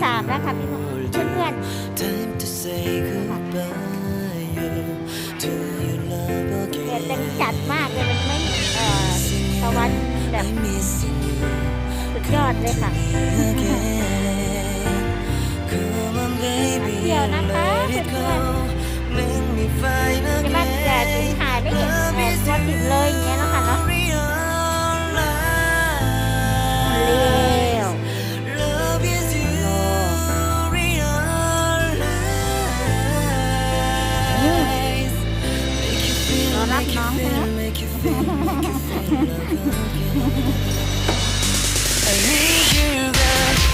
อยสามแล้วค่ะพี่น้องเพื่อน Time to say goodbye. Do you love ๆเดือด again? จังจัดมากเลยมันไม่เอ่อตะวันแบบ I'm missing you สุดยอดเลยค่ะ again. Come on, baby, เที่ยวนะคะ let เพื่ it อน go. Make me fine ๆจะมาแต่ถึง again. ถ่ายไม่เห็นเอ่อตัวติดเลยอย่างเงี้ยเนาะ รักน้องนะ I need you, girl.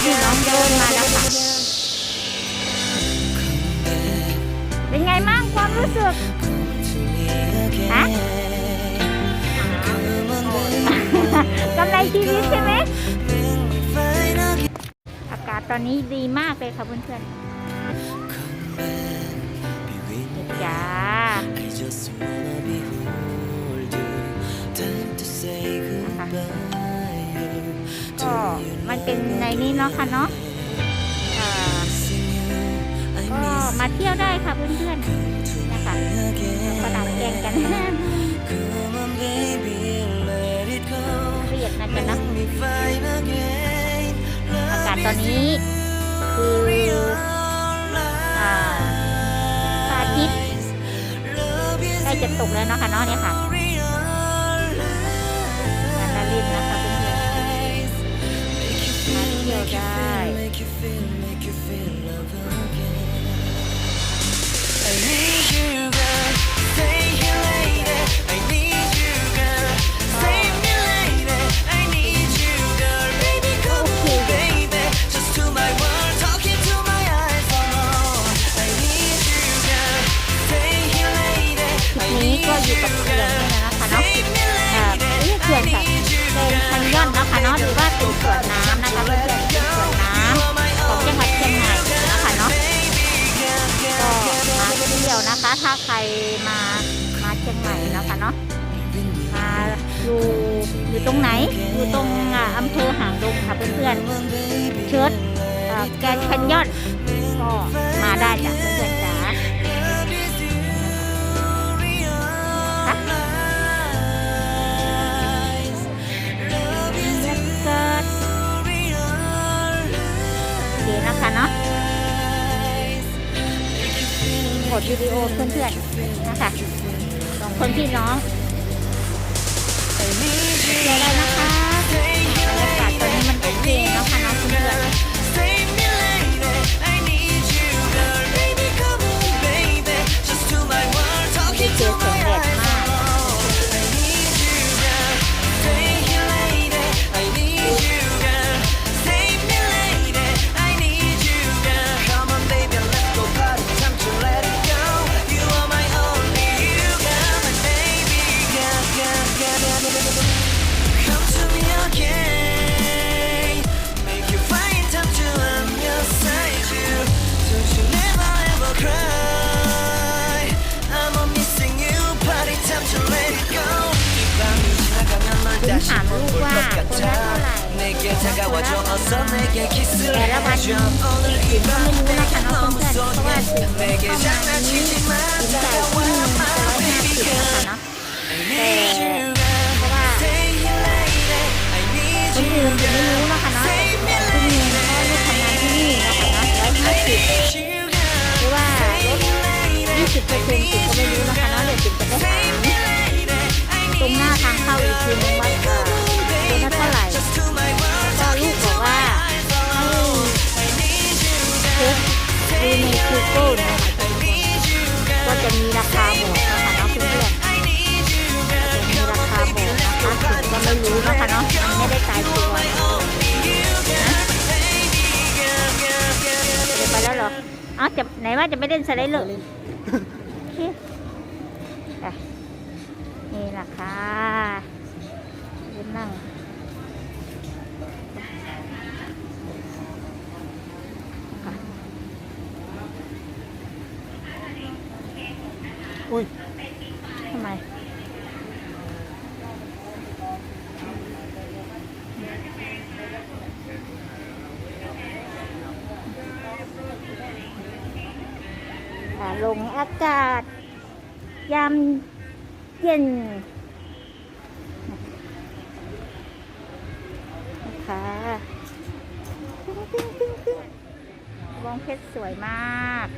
ๆ girl. คนที่น้องเดินมาแล้วค่ะ เป็นไงบ้างความรู้สึก ฮะกำไรชีวิตใช่ไหม อากาศตอนนี้ดีมากเลยค่ะเพื่อนๆจ้า เป็นในนี้เนาะค่ะเนาะก็มาเที่ยวได้ค่ะเพื่อนๆนะคะก็ดัดแกงกันเรียดนะจ๊ะเนาะอากาศตอนนี้คืออาพระอาทิตย์ใกล้จะตกแล้วเนาะค่ะเนาะเนี่ยค่ะงานละเล่นนะคะ ได้ Make you feel, make you feel love again. I need you, girl. Stay here, lady. I need you, girl. Save me, lady. I need you, girl. Baby, come on, baby. Just to my world, talking to my eyes. Oh, I need you, girl. Stay here, lady. คลิ I ปนี้ need ก็อยู่ you, กับเขื่อน girl. นี่นะคะเนาะ Save me, เอ่อ lady. ไม่ใช่เขื่อนค่ะเป็นคันย่อนนะคะเนาะหรือว่าเป็นสวนน้ำนะคะเพื่อนๆเป็นสวนน้าใครมามาเชียงใหม่นะคะเนาะมาอยู่อยู่ตรงไหน อยู่ตรงอ่าอำเภอหางดงค่ะเพื่อนๆเชิดเอ่อแกนแคนยอน ดวิดีโอเพื่อนๆนะคะสองคนพี่น้องเดี๋ยวแล้วนะคะบรรยากาศตอนนี้มันโอเคเนาะค่ะ 내게 다가와줘 어서 내게 키스를 해줘. 오늘 이 밤 내게 너무 소중해. 내게 장난치지 마. ถึงจ่ายที่ 다가와 หนึ่ง my ร้อยห้า baby สิบนะคะ girl. เนาะ I need you, เพราะว่า Stay here, lady. I need คน you. อื่นจะไม่รู้นะคะเนาะคุณหนึ่งก็ลูกทำงานที่นี่นะคะเนาะร้อยห้าสิบหรือว่ารถยี่สิบเปอร์เซ็นต์ติดก็ไม่รู้นะคะเนาะเดี๋ยวติดจะได้ถามตรงหน้าทางเข้าอีกทีนึงว่า จะมีราคาบอกนะคะเนาะเพื่อนๆมีราคาบอกนะคะถึงก็ไม่รู้นะคะเนาะไม่ได้ตายตัวนะเดี๋ยวไปแล้วเหรออ๋อจะไหนว่าจะไม่เล่นสไลด์เหรอเล่นโอเคไปนี่แหละค่ะเล่นนั่ง อุ้ยทำไมลงอากาศ ยามเย็นนะคะตึ้งตึ้งตึ้งตึ้งวงเพชรสวยมาก